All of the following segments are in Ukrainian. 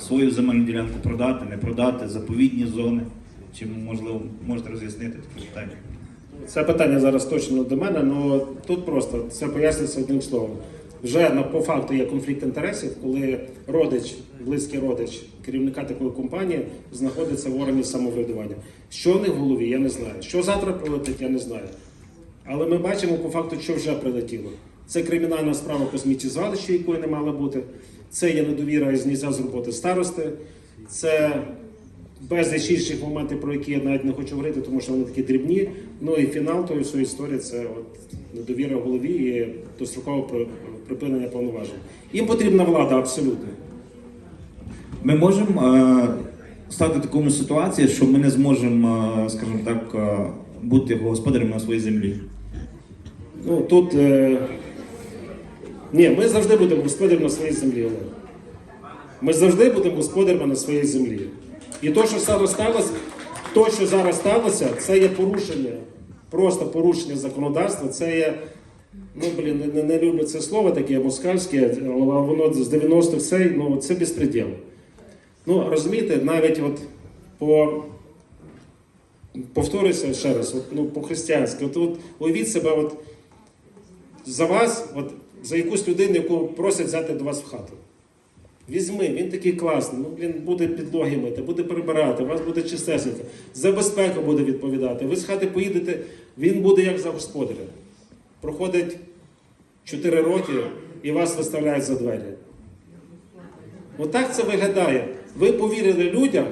свою земельну ділянку продати, не продати, заповідні зони. Чи можливо можете роз'яснити таке питання? Це питання зараз точно до мене, але тут просто це пояснюється одним словом. Вже на по факту є конфлікт інтересів, коли родич, близький родич керівника такої компанії знаходиться в органі самоврядування. Що в них в голові, я не знаю. Що завтра прилетить, я не знаю. Але ми бачимо по факту, що вже прилетіло. Це кримінальна справа по сміттєзвалищі, якої не мало бути. Це є недовіра і зняття з роботи старости. Це безліч інших моментів, про які я навіть не хочу говорити, тому що вони такі дрібні. Ну і фінал тої всієї історії це от недовіра в голові і дострокове припинення повноважень. Їм потрібна влада абсолютно. Ми можемо е, стати в такому ситуації, що ми не зможемо, е, скажімо так, е, бути господарями на своїй землі. Ну тут е... ні, ми завжди будемо господарями на своїй землі. Олег. Ми завжди будемо господарями на своїй землі. І то, що зараз сталося, то, що зараз сталося, це є порушення, просто порушення законодавства. Це є, ну блін, не, не люблю це слово таке москальське, але воно з 90-х цей, ну це безпреділ. Ну, розумієте, навіть от по повторюся ще раз, от, ну, по-християнськи. От, от уявіть себе, от за вас, от, за якусь людину, яку просять взяти до вас в хату. Візьми, він такий класний, ну, блін, буде підлоги мити, буде прибирати, у вас буде чистесенько, за безпеку буде відповідати. Ви з хати поїдете, він буде як за господаря. Проходить 4 роки і вас виставляють за двері. Отак це виглядає. Ви повірили людям,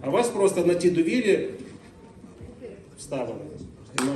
а вас просто на ті довірі вставили. Ну,